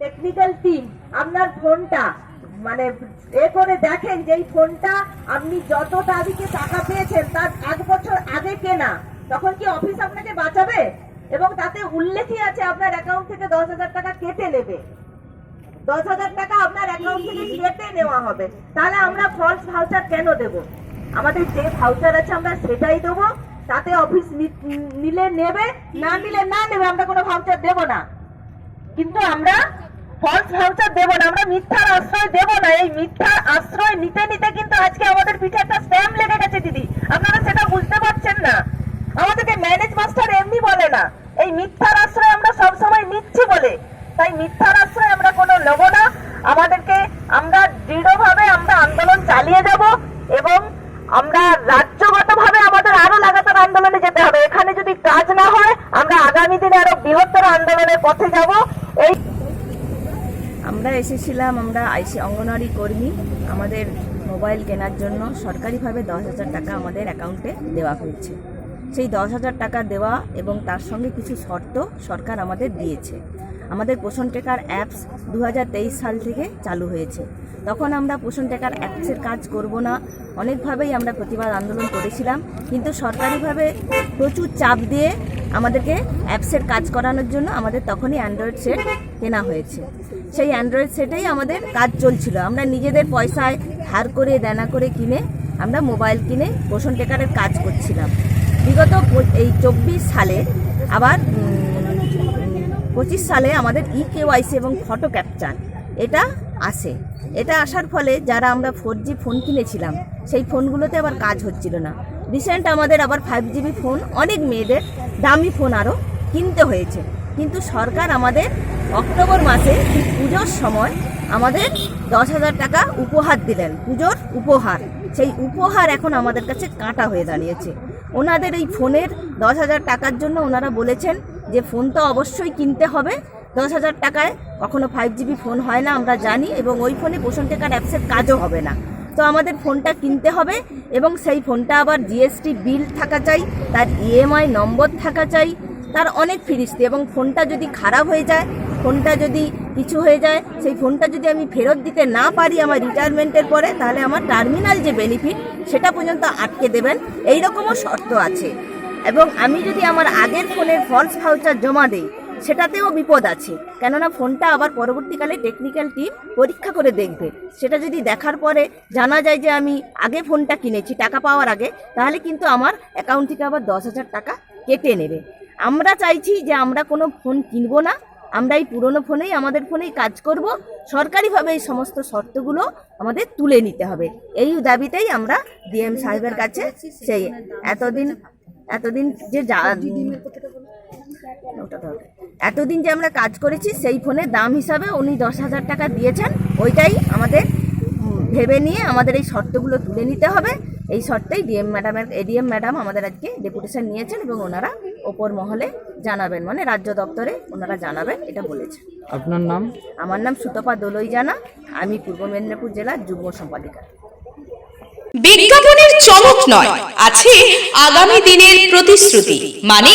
Technical team আপনার ফোনটা মানে এ করে দেখেন যে এই ফোনটা আপনি যত তারিখে টাকা পেয়েছেন, তার এক বছর আগে কেনা, তখন কি অফিস আপনাকে বাঁচাবে? এবং তাতে উল্লেখই আছে আপনার অ্যাকাউন্ট থেকে দশ হাজার টাকা কেটে নেবে। দশ হাজার টাকা আপনার অ্যাকাউন্ট থেকে কেটে নেওয়া হবে। তাহলে আমরা ফলস ভাউচার কেন দেব? আমাদের যে ভাউচার আছে আমরা সেটাই দেবো। তাতে অফিস নিলে নেবে, না নিলে না নেবে, আমরা কোনো ভাউচার দেব না। কিন্তু আমরা ফলস ভাউচার দেব না, আমরা মিথ্যার আশ্রয় দেব না। এই মিথ্যার আশ্রয় নিতে নিতে কিন্তু আজকে আমাদের পিঠে একটা স্ট্যাম্প লেগে গেছে, দিদি। আপনারা সেটা বুঝতে পারছেন না। আমাদেরকে ম্যানেজ মাস্টার এমনি বলে না। এই মিথ্যার আশ্রয় আমরা সব সময় নিচ্ছি বলে। তাই মিথ্যার আশ্রয় আমরা কোনো নেব না। আমাদেরকে আমরা দৃঢ়ভাবে আমরা আন্দোলন চালিয়ে যাব এবং আমরা রাজ্যগতভাবে আমাদের আরও লাগাতার আন্দোলনে যেতে হবে। এখানে যদি কাজ না হয়, আমরা আগামী দিনে আরও বৃহত্তর আন্দোলনের পথে যাব। আমরা এসেছিলাম, আমরা আইসি অঙ্গনওয়াড়ি কর্মী। আমাদের মোবাইল কেনার জন্য সরকারিভাবে দশ হাজার টাকা আমাদের অ্যাকাউন্টে দেওয়া হয়েছে। সেই দশ হাজার টাকা দেওয়া এবং তার সঙ্গে কিছু শর্ত সরকার আমাদের দিয়েছে। আমাদের পোষণ টেকার অ্যাপস দু হাজার তেইশ সাল থেকে চালু হয়েছে। তখন আমরা পোষণ টেকার অ্যাপসের কাজ করব না। অনেকভাবেই আমরা প্রতিবাদ আন্দোলন করেছিলাম। কিন্তু সরকারিভাবে প্রচুর চাপ দিয়ে আমাদেরকে অ্যাপসের কাজ করানোর জন্য আমাদের তখনই অ্যান্ড্রয়েড সেট কেনা হয়েছে। সেই অ্যান্ড্রয়েড সেটেই আমাদের কাজ চলছিল। আমরা নিজেদের পয়সায় ধার করে, দেনা করে কিনে আমরা মোবাইল কিনে পোষণ টেকারের কাজ করছিলাম। বিগত এই চব্বিশ সালে আবার পঁচিশ সালে আমাদের ই কেওয়াইসি এবং ফটো ক্যাপচার এটা আসে। এটা আসার ফলে যারা আমরা ফোর জি ফোন কিনেছিলাম, সেই ফোনগুলোতে আবার কাজ হচ্ছিল না। রিসেন্ট আমাদের আবার ফাইভ জিবি ফোন অনেক মেয়েদের দামি ফোন আরও কিনতে হয়েছে। কিন্তু সরকার আমাদের অক্টোবর মাসে পুজোর সময় আমাদের দশ হাজার টাকা উপহার দিলেন। পুজোর উপহার। সেই উপহার এখন আমাদের কাছে কাঁটা হয়ে দাঁড়িয়েছে। ওনাদের এই ফোনের দশ হাজার টাকার জন্য ওনারা বলেছেন যে, ফোন তো অবশ্যই কিনতে হবে। দশ হাজার টাকায় কখনো ফাইভ জিবি ফোন হয় না, আমরা জানি এবং ওই ফোনে পোষণ টেকার অ্যাপসের কাজও হবে না। তো আমাদের ফোনটা কিনতে হবে এবং সেই ফোনটা আবার জিএসটি বিল থাকা চাই, তার ইএমআই নম্বর থাকা চাই, তার অনেক ফিরিস্তি এবং ফোনটা যদি খারাপ হয়ে যায়, ফোনটা যদি কিছু হয়ে যায়, সেই ফোনটা যদি আমি ফেরত দিতে না পারি আমার রিটায়ারমেন্টের পরে, তাহলে আমার টার্মিনাল যে বেনিফিট সেটা পর্যন্ত আটকে দেবেন। এই রকমও শর্ত আছে। এবং আমি যদি আমার আগের ফোনের ফলস ভাউচার জমা দিই সেটাতেও বিপদ আছে। কেননা ফোনটা আবার পরবর্তীকালে টেকনিক্যাল টিম পরীক্ষা করে দেখবে। সেটা যদি দেখার পরে জানা যায় যে আমি আগে ফোনটা কিনেছি টাকা পাওয়ার আগে তাহলে কিন্তু আমার অ্যাকাউন্ট থেকে আবার দশ হাজার টাকা কেটে নেবে। আমরা চাইছি যে আমরা কোনো ফোন কিনবো না। আমরা এই পুরনো ফোনেই আমাদের ফোনেই কাজ করব। সরকারিভাবে এই সমস্ত শর্তগুলো আমাদের তুলে নিতে হবে। এই দাবিতেই আমরা ডিএম সাহেবের কাছে সেই এতদিন এতদিন যে যা- ওটা দাও। এতদিন যে আমরা কাজ করেছি সেই ফোনের দাম হিসাবে উনি দশ হাজার টাকা দিয়েছেন। ওইটাই আমাদের ভেবে নিয়ে আমাদের এই শর্তগুলো তুলে নিতে হবে। এই শর্তেই ডিএম ম্যাডামের এডিএম ম্যাডাম আমাদের আজকে ডেপুটেশন নিয়েছেন এবং ওনারা ওপর মহলে জানাবেন মানে রাজ্য দপ্তরে ওনারা জানাবেন এটা বলেছেন। আপনার নাম? আমার নাম সুতপা দোলই জানা আমি পূর্ব মেদিনীপুর জেলার যুগ্ম সম্পাদিকা। বিজ্ঞাপনের চমক নয় আছে আগামী দিনের প্রতিশ্রুতি মানে